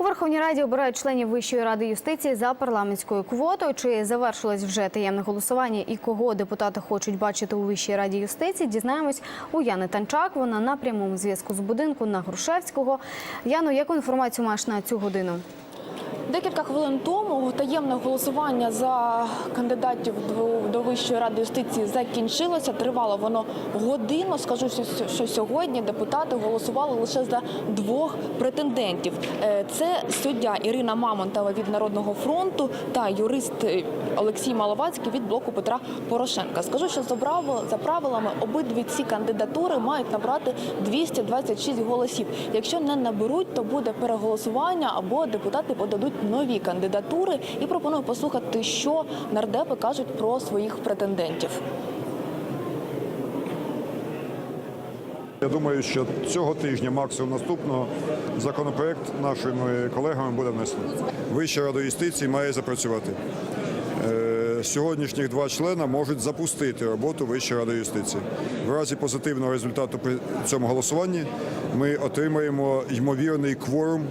У Верховній Раді обирають членів Вищої ради юстиції за парламентською квотою. Чи завершилось вже таємне голосування і кого депутати хочуть бачити у Вищій раді юстиції? Дізнаємось у Яни Танчак. Вона на прямому зв'язку з будинку на Грушевського. Яно, яку інформацію маєш на цю годину? Декілька хвилин тому таємне голосування за кандидатів до- Вищої ради юстиції закінчилося. Тривало воно годину. Скажу, що, сьогодні депутати голосували лише за двох претендентів. Е, Це суддя Ірина Мамонтова від Народного фронту та юрист Олексій Маловацький від блоку Петра Порошенка. Скажу, що за правилами обидві ці кандидатури мають набрати 226 голосів. Якщо не наберуть, то буде переголосування або депутати подадуть нові кандидатури. І пропоную послухати, що нардепи кажуть про своїх претендентів. Я думаю, що цього тижня, максимум наступного, законопроект нашими колегами буде внесений. Вища рада юстиції має запрацювати. Сьогоднішніх два члена можуть запустити роботу Вищої ради юстиції. В разі позитивного результату при цьому голосуванні ми отримаємо ймовірний кворум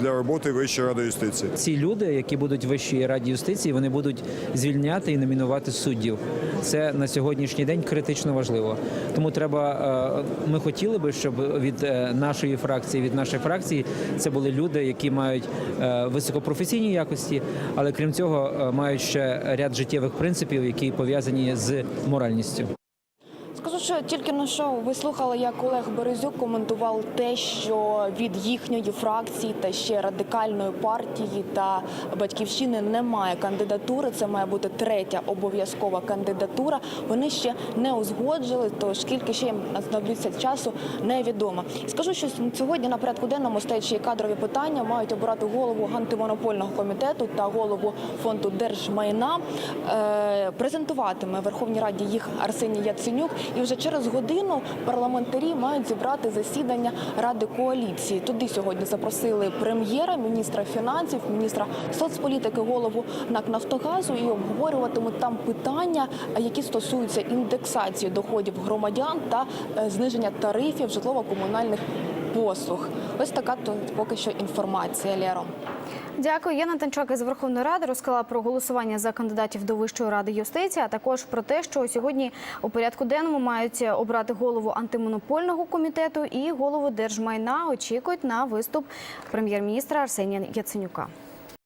для роботи Вищої ради юстиції. Ці люди, які будуть в Вищій раді юстиції, вони будуть звільняти і номінувати суддів. Це на сьогоднішній день критично важливо. Тому треба. е, Ми хотіли би, щоб від е, нашої фракції, від нашої фракції, це були люди, які мають е, високопрофесійні якості, але крім цього, мають ще ряд життєвих принципів, які пов'язані з моральністю. Скажу, що тільки на що ви слухали, як Олег Березюк коментував те, що від їхньої фракції та ще радикальної партії та батьківщини немає кандидатури. Це має бути третя обов'язкова кандидатура. Вони ще не узгоджили, тож скільки ще їм знадобиться часу, невідомо. Скажу, що сьогодні на порядку денному стоять ще й кадрові питання. Мають обирати голову антимонопольного комітету та голову фонду держмайна. Е, презентуватиме Верховній Раді їх Арсеній Яценюк. І вже через годину парламентарі мають зібрати засідання Ради коаліції. Туди сьогодні запросили прем'єра, міністра фінансів, міністра соцполітики, голову НАК Нафтогазу і обговорюватимуть там питання, які стосуються індексації доходів громадян та е, зниження тарифів житлово-комунальних послуг. Ось така тут поки що інформація. Лєро. Дякую. Яна Танчак із Верховної Ради розказала про голосування за кандидатів до Вищої ради юстиції, а також про те, що сьогодні у порядку денному мають обрати голову антимонопольного комітету і голову держмайна. Очікують на виступ прем'єр-міністра Арсенія Яценюка.